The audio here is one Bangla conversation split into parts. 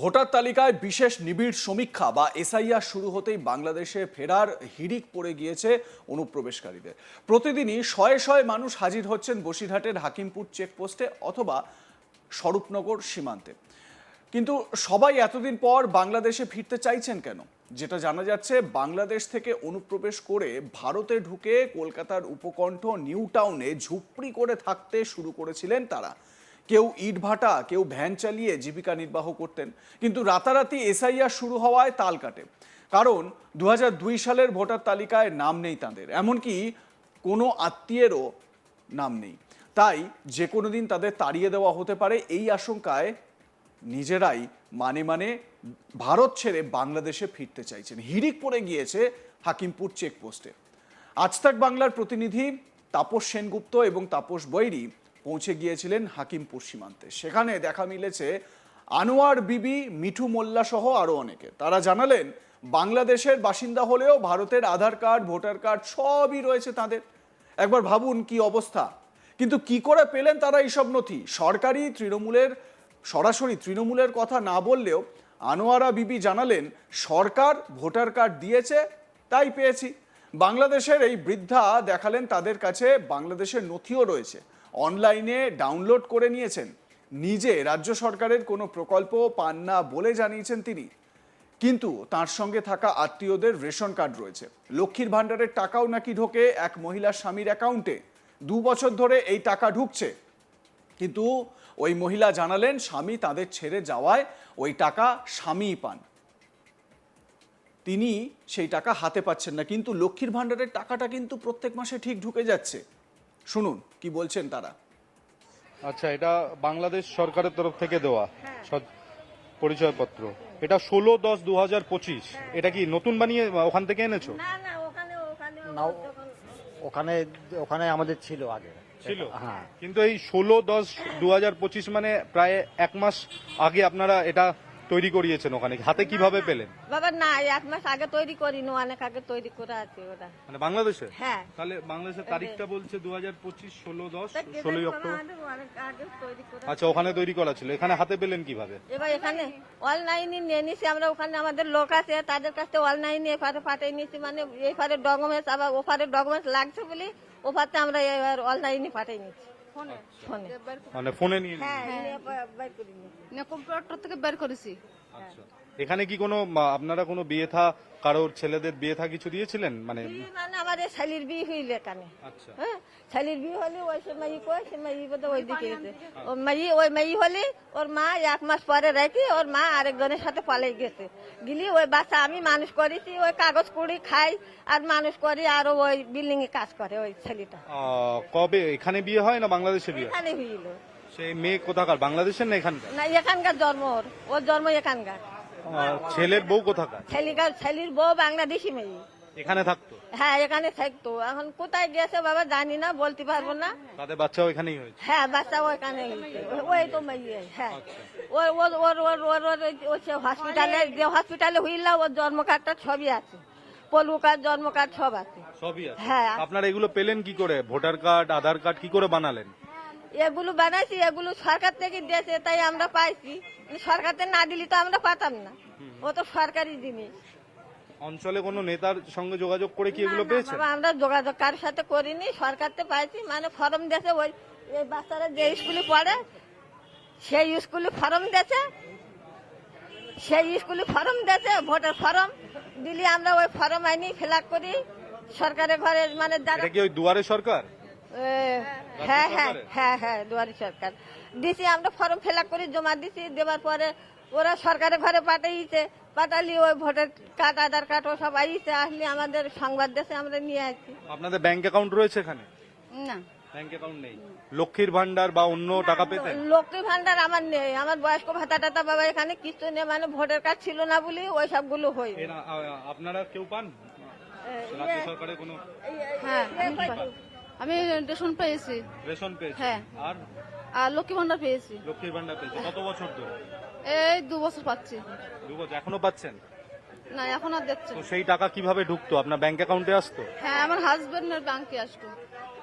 ভোটার তালিকায় বিশেষ নিবিড় সমীক্ষা বা এসআইআর শুরু হতেই বাংলাদেশে ফেরার হিড়িক পড়ে গিয়েছে অনুপ্রবেশকারীদের। প্রতিদিনই শয়ে শয়ে মানুষ হাজির হচ্ছেন বসিরহাটের হাকিমপুর চেকপোস্টে অথবা স্বরূপনগর সীমান্তে। কিন্তু সবাই এতদিন পর বাংলাদেশে ফিরতে চাইছেন কেন? যেটা জানা যাচ্ছে, বাংলাদেশ থেকে অনুপ্রবেশ করে ভারতে ঢুকে কলকাতার উপকণ্ঠ নিউ টাউনে ঝুপড়ি করে থাকতে শুরু করেছিলেন তারা। কেউ ইটভাটা কেউ ভ্যান চালিয়ে জীবিকা নির্বাহ করতেন। কিন্তু রাতারাতি এসআইআর শুরু হওয়ায় তাল কাটে। কারণ দু হাজার দুই সালের ভোটার তালিকায় নাম নেই তাদের। এমনকি কোনো আত্মীয়েরও নাম নেই। তাই যে কোনো দিন তাদের তাড়িয়ে দেওয়া হতে পারে এই আশঙ্কায় নিজেরাই মানে মানে ভারত ছেড়ে বাংলাদেশে ফিরতে চাইছেন। হিড়িক পড়ে গিয়েছে হাকিমপুর চেকপোস্টে। আজ তাক বাংলার প্রতিনিধি তাপস সেনগুপ্ত এবং তাপস বৈরি পৌঁছে গিয়েছিলেন হাকিমপুর সীমান্তে সেখানে দেখা মিলেছে আনোয়ার বিবি, মিঠু মোল্লা সহ আরও অনেকে। তারা জানালেন, বাংলাদেশের বাসিন্দা হলেও ভারতের আধার কার্ড, ভোটার কার্ড সবই রয়েছে তাদের। একবার ভাবুন কি অবস্থা। কিন্তু কি করে পেলেন তারা এইসব নথি? সরকারি তৃণমূলের, সরাসরি তৃণমূলের কথা না বললেও আনোয়ারা বিবি জানালেন, সরকার ভোটার কার্ড দিয়েছে, তাই পেয়েছি। বাংলাদেশের এই বৃদ্ধা দেখালেন তাদের কাছে বাংলাদেশের নথিও রয়েছে। অনলাইনে ডাউনলোড করে নিয়েছেন। নিজে রাজ্য সরকারের কোনো প্রকল্প পান না বলে জানিয়েছেন তিনি। কিন্তু তার সঙ্গে থাকা আত্মীয়দের রেশন কার্ড রয়েছে। লক্ষ্মীর ভাণ্ডারের টাকাও নাকি ঢোকে এক মহিলার স্বামীর অ্যাকাউন্টে। দু বছর ধরে এই টাকা ঢুকছে। কিন্তু ওই মহিলা জানালেন, স্বামী তাদের ছেড়ে যাওয়ায় ওই টাকা স্বামীই পান। তিনি সেই টাকা হাতে পাচ্ছেন না। কিন্তু লক্ষ্মীর ভাণ্ডারের টাকাটা কিন্তু প্রত্যেক মাসে ঠিক ঢুকে যাচ্ছে। শুনুন কি বলছেন তারা? আচ্ছা এটা বাংলাদেশ সরকারের তরফ থেকে দেওয়া সৎ- পরিচয়পত্র। এটা ষোলো দশ দু হাজার পঁচিশ। এটা কি নতুন বানিয়ে ওখান থেকে এনেছো? না না ওখানে ওখানে ওখানে ওখানে আমাদের ছিল আগে। ছিল? হ্যাঁ। কিন্তু এই ষোলো দশ দু হাজার পঁচিশ মানে প্রায় এক মাস আগে আপনারা এটা তৈরি করিয়েছেন ওখানে? হাতে কীভাবে পেলেন? বাবা না এক মাস আগে তৈরি করিনি অনেক আগে তৈরি করে আছে ওটা। মানে বাংলাদেশে? হ্যাঁ। তাহলে বাংলাদেশের তারিখটা বলছে দু হাজার পঁচিশ ষোলো দশ ষোলোই করা অক্টোবর। করে আচ্ছা ওখানে তৈরি করা ছিল। এখানে হাতে পেলেন কীভাবে? এবার এখানে অনলাইনে নিয়ে নিছি আমরা ওখানে আমাদের লোক আছে তাদের কাছে অনলাইনে এফারে পাঠিয়ে নিছি মানে এফারে ডকুমেন্টস আবার ওফারে ডকুমেন্টস লাগছে বলে ওফারতে আমরা এবার অনলাইনে পাঠিয়ে নিচ্ছি। ফোনে। ফোনে। মানে ফোনে নিয়ে হ্যাঁ। না কম্পিউটার থেকে বের করেছি। আচ্ছা। এখানে কি কোনো আপনারা কোনো বিয়ে থা কারোর ছেলেদের বিয়ে থা কিছু দিয়েছিলেন? মানে না মানে আমার এই শালির বিয়ে হইল এখানে আচ্ছা। হ্যাঁ? শালির বিয়ে হলে ওই সময় ই কয় সে মাই বোধ ওই দিকে গেছে। ও মাই ওই মাই হলে ওর মা এক মাস পরে রেখে ওর মা আরেকজনের সাথে পালাই গেছে। গিলি ওই বাচ্চা আমি মানুষ করেছি ওই কাগজ কুড়ি খাই আর মানুষ করি আর ওই বিল্ডিং এ কাজ করে ওই ছেলেটা। কবে? এখানে বিয়ে হয় না বাংলাদেশে বিয়ে এখানে হইল। সেই মেয়ে কোথাকার? বাংলাদেশের না এখানকার? না এখানকার জন্ম ওর। ওর জন্ম এখানকার। ছেলের বউ কোথাকার? ছেলিকার ছেলির বউ বাংলাদেশি মেয়ে। এখানে থাকতো? হ্যাঁ এখানে থাকতো। এখন কোথায় গেছে বাবা জানি না বলতে পারব না। তাদের বাচ্চাও এখানেই হয়েছে? হ্যাঁ বাচ্চা ওইখানে ওই তো হ্যাঁ। ওর ওর ওর ওর ওর হসপিটালে যে হসপিটালে হইল ওর জন্ম কার্ডটা সবই আছে পলু কার্ড জন্ম কার্ড সব আছে। সবই আছে? হ্যাঁ। আপনারা এগুলো পেলেন কি করে? ভোটার কার্ড আধার কার্ড কি করে বানালেন? এগুলো বানাইছি এগুলো সরকার থেকে দিয়েছে তাই আমরা পাইছি। সরকার থেকে না দিলে তো আমরা পাতাম না। ও তো সরকারি জিনিস। অঞ্চলে কোনো নেতার সঙ্গে যোগাযোগ করে কি এগুলো পেয়েছেন? বাবা, আমরা যোগাযোগ কার সাথে করিনি সরকার থেকে পাইছি মানে ফর্ম দিয়েছে ওই এই বাচ্চারা যে স্কুলে পড়ে সেই স্কুলে ফর্ম দিয়েছে সেই স্কুলে ফর্ম দিয়েছে ভোটের ফর্ম দিলি আমরা ওই ফর্ম আইনি ফিল করি সরকারের ঘরে মানে যারা কি ওই দুয়ারে সরকার? হ্যাঁ হ্যাঁ হ্যাঁ হ্যাঁ দুয়ারি সরকার। দিছি আমরা ফর্ম ফিল করি জমা দিছি দেওয়ার পরে ওরা সরকারের ঘরে পাঠাইছে পাঠালি ওই ভোটার কার্ড আধার কার্ড ও সব আইছে আসলে আমাদের সংবাদ দেশে আমরা নিয়ে আসছি। আপনাদের ব্যাংক অ্যাকাউন্ট রয়েছে এখানে? না। ব্যাংক অ্যাকাউন্ট নেই। লক্ষ্মীর ভান্ডার বা অন্য টাকা পেতেন? লক্ষ্মী ভান্ডার আমার নেই। আমার বয়স্ক ভাতা টাতা বাবা এখানে কিছু নেই মানে ভোটার কার্ড ছিল না বলে ওই সবগুলো হই এরা, আপনারা কেউ পান? রাজ্য সরকারের কোনো হ্যাঁ। আমি রেশন পেয়েছি। রেশন পেয়েছে? হ্যাঁ। আর? আর লক্ষ্মী ভান্ডার পেয়েছি। লক্ষ্মীর ভান্ডার পেয়েছে। কত বছর ধরে? এই দু বছর পাচ্ছি। দু বছর। এখনও পাচ্ছেন? না এখন আর দেখছেন তো সেই টাকা কীভাবে ঢুকতো? আপনার ব্যাংক অ্যাকাউন্টে আসতো? হ্যাঁ আমার হাজবেন্ডের ব্যাংকে আসতো।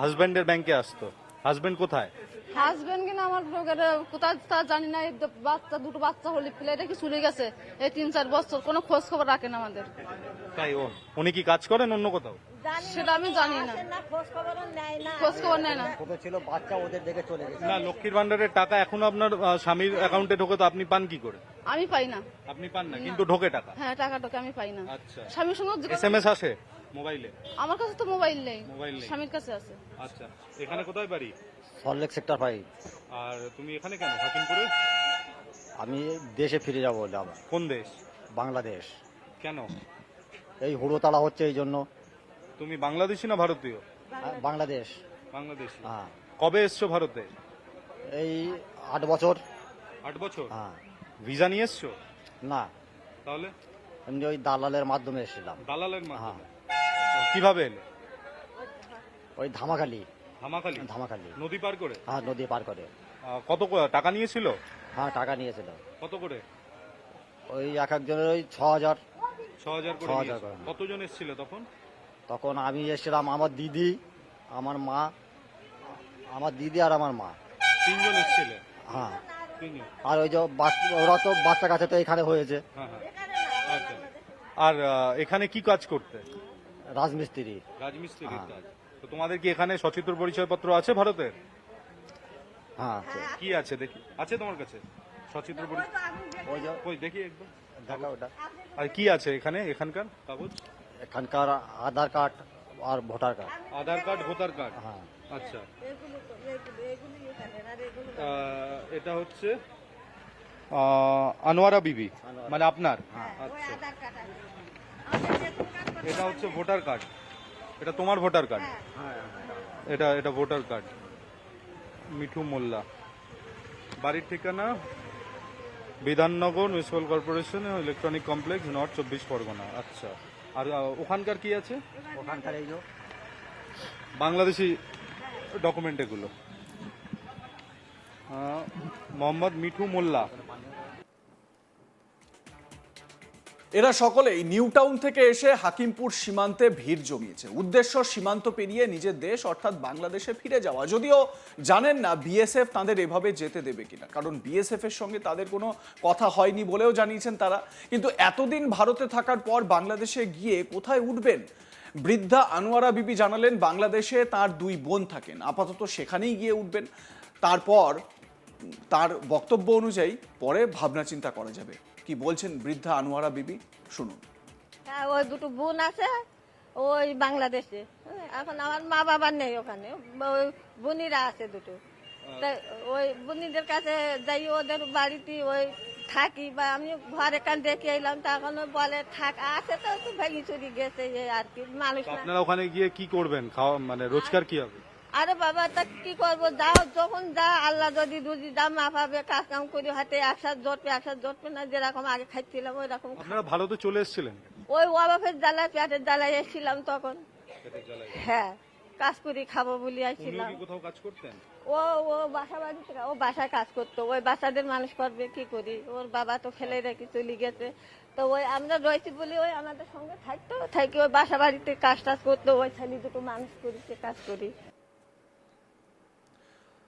হাজবেন্ডের ব্যাংকে আসতো? হাজবেন্ড কোথায়? হাজবেন্ড কিনা আমার লোকের কোথায় তা জানি না। এই বাচ্চা দুটো বাচ্চা হলে প্লেটা কি চলে গেছে। এই তিন চার বছর কোনো খোঁজ খবর রাখেন আমাদের। তাই ও উনি কি কাজ করেন অন্য কোথাও? সেটা আমি জানি না। না খোঁজ খবরও নেয় না। খোঁজ খবর নেয় না। ছোট ছিল বাচ্চা ওদের দেখে চলে গেছে। না লক্ষ্মীর ভান্ডারের টাকা এখনও আপনার আহ, স্বামীর অ্যাকাউন্টে ঢোকে তো আপনি পান কি করে? আমি পাই না। আপনি পান না কিন্তু ঢোকে টাকা? হ্যাঁ টাকা টাকাটাকে আমি পাই না। আচ্ছা। স্বামীর সঙ্গে যোগাযোগ- এস এম এস আসে মোবাইলে? আমার কাছে তো মোবাইল নেই। মোবাইল নেই। স্বামীর কাছে আছে। আচ্ছা এখানে কোথায় বাড়ি? সল্টলেক সেক্টর ফাইভ আর তুমি এখানে কেন হাকিমপুরে? আমি দেশে ফিরে যাব বলে আবার। কোন দেশ? বাংলাদেশ। কেন? এই হুড়োতালা হচ্ছে এই জন্য। তুমি বাংলাদেশি না ভারতীয়? বাংলাদেশ। বাংলাদেশ। হ্যাঁ। কবে এসছো ভারতে? এই আট বছর। আট বছর? হ্যাঁ। ভিসা নিয়ে এসছো? না। তাহলে? এমনি ওই দালালের মাধ্যমে এসেছিলাম। দালালের হ্যাঁ। মাধ্যমে। কীভাবে এলে? ওই ধামাখালি। ধামাখালি? ধামাখালি। নদী পার করে? হ্যাঁ নদী পার করে। কত টাকা নিয়েছিল? হ্যাঁ টাকা নিয়েছিল। কত করে? ওই এক একজনের ওই ছ হাজার। ছ হাজার ছ হাজার কতজন এসেছিল তখন? তখন আমি এসেছিলাম আমার দিদি আমার মা আমার দিদি আর আমার মা। তিনজন এসেছিলে? হ্যাঁ। আর ওই যে ওরা তো বাচ্চা কাছে তো এখানে হয়েছে। হ্যাঁ হ্যাঁ। আচ্ছা। আর এখানে কি কাজ করতে? রাজমিস্ত্রি। রাজমিস্ত্রির হ্যাঁ। তো তোমাদের কি এখানে সচিত্র পরিচয়পত্র আছে ভারতের হ্যাঁ। কি আছে দেখি। আছে তোমার কাছে? সচিত্র পরিচয় দেখি একবার। দেখা ওটা। আর কি আছে এখানে এখানকার কাগজ? এখানকার আধার কার্ড আর voter card. Aadhaar card voter card? হ্যাঁ। আচ্ছা। আহ, এটা হচ্ছে আনোয়ারা বিবি মানে আপনার। আচ্ছা। আধার কার্ড আছে আমাদের রেশন কার্ড করে এটা হচ্ছে ভোটার কার্ড। এটা তোমার ভোটার কার্ড। এটা এটা ভোটার কার্ড। মিঠু মোল্লা। বাড়ির ঠিকানা Bidhannagar municipal corporation electronic complex north চব্বিশ পরগনা। আচ্ছা। আর ওখানকার কি আছে? ওখানকার এই বাংলাদেশি ডকুমেন্ট এগুলো। মোহাম্মদ মিঠু মোল্লা। এরা সকলেই নিউ টাউন থেকে এসে হাকিমপুর সীমান্তে ভিড় জমিয়েছে। উদ্দেশ্য সীমান্ত পেরিয়ে নিজের দেশ, অর্থাৎ বাংলাদেশে ফিরে যাওয়া। যদিও জানেন না বিএসএফ তাদের এভাবে যেতে দেবে কিনা, কারণ বিএসএফ এর সঙ্গে তাদের কোনো কথা হয়নি বলেও জানিয়েছেন তারা। কিন্তু এতদিন ভারতে থাকার পর বাংলাদেশে গিয়ে কোথায় উঠবেন? বৃদ্ধা আনোয়ারা বিবি জানালেন, বাংলাদেশে তার দুই বোন থাকেন, আপাতত সেখানেই গিয়ে উঠবেন। তারপর, তার বক্তব্য অনুযায়ী পরে ভাবনা চিন্তা করা যাবে। কি বলছেন বৃদ্ধা আনোয়ারা বিবি? শুনুন। হ্যাঁ ওই দুটো বোন আছে ওই বাংলাদেশে। হ্যাঁ, এখন আমার মা বাবা নেই ওখানে। ওই বোনিরা আছে দুটো। তাই ওই বোনিদের কাছে যাই ওদের বাড়িতে ওই থাকি বা আমি ঘরে কান দেখে এলাম তখন বলে থাক আছে তো ভেঙে চুরি গেছে এই আর কি মানুষ আপনারা ওখানে গিয়ে কি করবেন? খাওয়া মানে রোজগার কি হবে? আরে বাবা তা কি করব? যাও যখন যা আল্লাহ যদি রুজি যা মাফাবে কাজ কাম করি হাতে একসাথে জটবে একসাথে জটবে না যেরকম আগে খাইছিলাম ওই রকম আপনারা ভারতে চলে এসেছিলেন। ওই অবাফের জ্বালায় পেটের জ্বালায় এসেছিলাম তখন। হ্যাঁ কাজ করি খাব বলে আসছিলাম কোথাও কাজ করতেন? ও ও বাসা বাড়ি ও বাসায় কাজ করতো। ওই বাচ্চাদের মানুষ করবে কি করি? ওর বাবা তো ফেলে রেখে চলে গেছে তো ওই আমরা রয়েছি বলে ওই আমাদের সঙ্গে থাকতো থাকি ওই বাসা বাড়িতে কাজ টাজ করতো ওই ছেলে দুটো মানুষ করি সে কাজ করি।